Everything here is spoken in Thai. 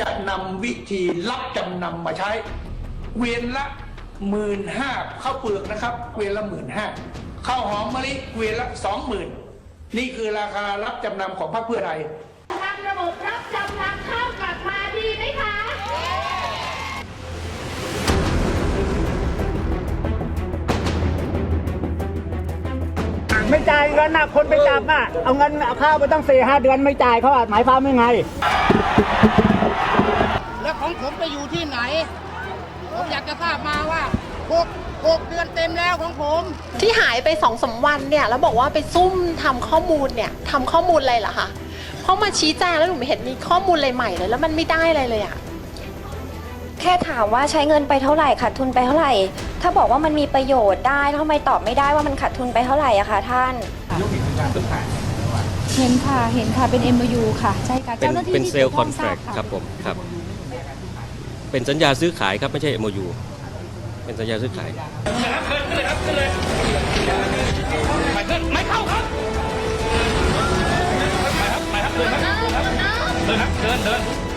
จะนำวิธีรับจำนำมาใช้ เวียนละหมื่นห้าข้าวเปลือกนะครับเกวียนละหมื่นห้าข้าวหอมมะลิเกวียนละสองหมื่นนี่คือราคารับจำนำของพรรคเพื่อไทยทำระบบรับจำนำข้าวกลับมาดีไหมคะไม่จ่ายเงินนะคนไปจับอะ เอาเงินเอาข้าวไปตั้งสี่ห้าเดือนไม่จ่ายเขาอะหมายความว่าไงแล้วของผม ไปอยู่ที่ไหน ผมอยากจะทราบมาว่าหกหกเดือนเต็มแล้วของผม ที่หายไปสองสามวันเนี่ยแล้วบอกว่าไปซุ่มทำข้อมูลเนี่ยทำข้อมูลอะไรเหรอคะเพราะมาชี้แจงแล้วหนูไม่เห็นมีข้อมูลอะไรใหม่เลยแล้วมันไม่ได้อะไรเลยอะแค่ถามว่าใช้เงินไปเท่าไหร่ขาดทุนไปเท่าไหร่ ถ้าบอกว่ามันมีประโยชน์ได้ทำไมตอบไม่ได้ว่ามันขาดทุนไปเท่าไหร่อะคะท่าน เห็นค่ะ เห็นค่ะ เป็น MOU ค่ะ ใช่ค่ะเป็นเจ้าหน้าที่เป็นที่เซลล์กี่ยวคข้องนแทรคทาะครับผมครับ เป็นสัญญาซื้อขายครับไม่ใช่ MOU เป็นสัญญาซื้อขายไม่เข้าครับไปครับไปครับเดินครับเดินครับเดินครับเดินเดิน